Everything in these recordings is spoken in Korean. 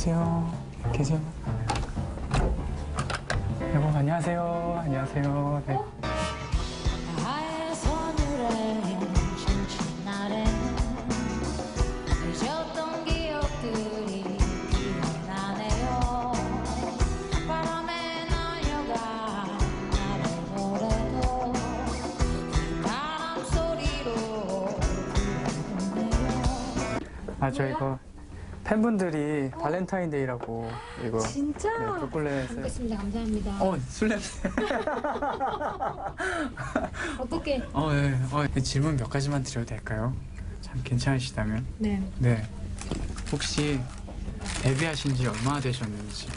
계세요. 계세요. 여보 안녕하세요. 안녕하세요. 네. 아 저 이거 팬분들이 발렌타인데이라고 이거 진짜? 네, 초콜릿을 알겠습니다 감사합니다 어, 술 냄새. 어떻게 어, 예. 어, 질문 몇 가지만 드려도 될까요? 참 괜찮으시다면. 네 네. 혹시 데뷔하신 지 얼마나 되셨는지.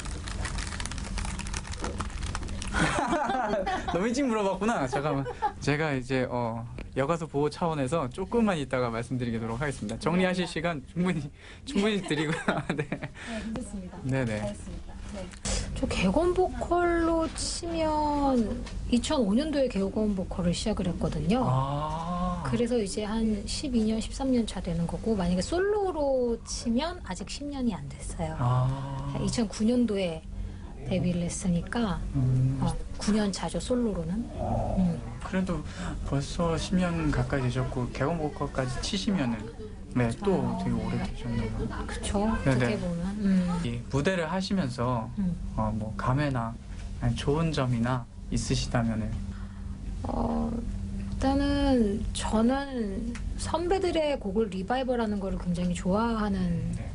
너무 일찍 물어봤구나. 잠깐만. 제가 이제 어, 여가수 보호 차원에서 조금만 있다가 말씀드리도록 하겠습니다. 정리하실 시간 충분히 충분히 드리고요. 네. 네, 괜찮습니다. 네네. 알겠습니다. 네. 저 개건 보컬로 치면 2005년도에 개건 보컬을 시작을 했거든요. 아. 그래서 이제 한 12년, 13년 차 되는 거고 만약에 솔로로 치면 아직 10년이 안 됐어요. 아. 2009년도에 데뷔를 했으니까 음. 어, 9년 차죠 솔로로는. 음. 그래도 벌써 10년 가까이 되셨고 개원 보컬까지 치시면은 네또 되게 오래 되셨네요. 그쵸. 네네. 어떻게 보면. 음. 이 무대를 하시면서 음. 어, 뭐 감회나 좋은 점이나 있으시다면은 어, 일단은 저는 선배들의 곡을 리바이벌하는 거를 굉장히 좋아하는 네.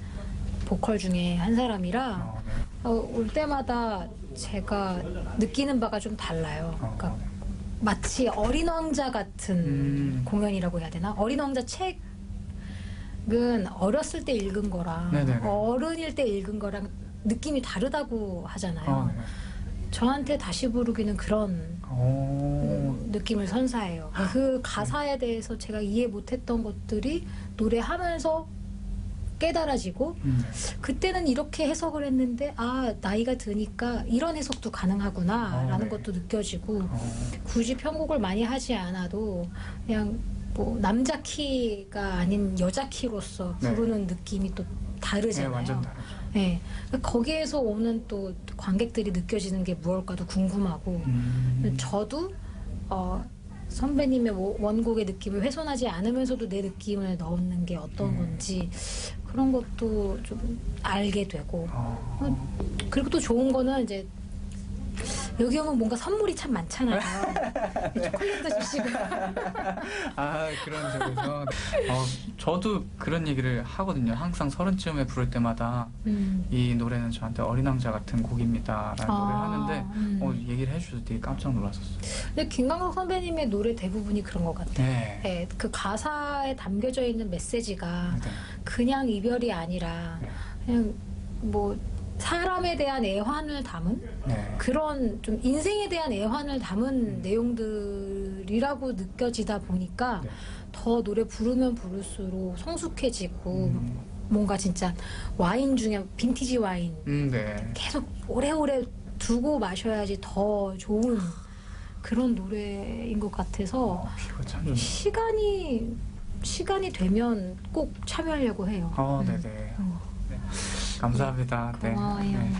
보컬 중에 한 사람이라 어, 네. 어, 올 때마다 제가 느끼는 바가 좀 달라요. 어, 그러니까 마치 어린 왕자 같은 음. 공연이라고 해야 되나? 어린 왕자 책은 어렸을 때 읽은 거랑 네네네. 어른일 때 읽은 거랑 느낌이 다르다고 하잖아요. 어, 네. 저한테 다시 부르기는 그런 오. 음, 느낌을 선사해요. 그 가사에 대해서 제가 이해 못했던 것들이 노래하면서 깨달아지고 음. 그때는 이렇게 해석을 했는데 아 나이가 드니까 이런 해석도 가능하구나라는 어, 네. 것도 느껴지고 어. 굳이 편곡을 많이 하지 않아도 그냥 뭐 남자 키가 아닌 여자 키로서 네. 부르는 느낌이 또 네, 다르잖아요. 완전 다르죠. 네. 거기에서 오는 또 관객들이 느껴지는 게 무엇일까도 궁금하고 음. 저도 어, 선배님의 원곡의 느낌을 훼손하지 않으면서도 내 느낌을 넣는 게 어떤 음. 건지 그런 것도 좀 알게 되고 어. 그리고 또 좋은 거는 이제 여기 오면 뭔가 선물이 참 많잖아요. 초콜릿도 주시고. 아 그런 점에서 어, 저도 그런 얘기를 하거든요. 항상 서른쯤에 부를 때마다 음. 이 노래는 저한테 어린 왕자 같은 곡입니다라는 노래를 하는데 음. 어, 얘기를 해주셔서 되게 깜짝 놀랐었어요. 근데 김광석 선배님의 노래 대부분이 그런 것 같아요. 네. 네, 그 가사에 담겨져 있는 메시지가 네. 그냥 이별이 아니라 네. 그냥 뭐 사람에 대한 애환을 담은 네. 그런 좀 인생에 대한 애환을 담은 내용들이라고 느껴지다 보니까 네. 더 노래 부르면 부를수록 성숙해지고 음, 뭔가 진짜 와인 중에 빈티지 와인 음, 네. 계속 오래오래 두고 마셔야지 더 좋은 그런 노래인 것 같아서 어. 시간이 시간이 되면 꼭 참여하려고 해요. 어, 음. 네네. 어, 네. 감사합니다. 네. 고마워요. 네.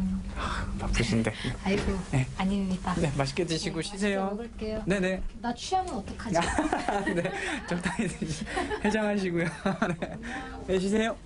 바쁘신데. 아이고 네. 아닙니다. 네, 맛있게 드시고 네, 쉬세요. 먹을게요. 네네. 나 취하면 어떡하지? 네, 적당히 드시, 해장하시고요. 네. 네, 쉬세요.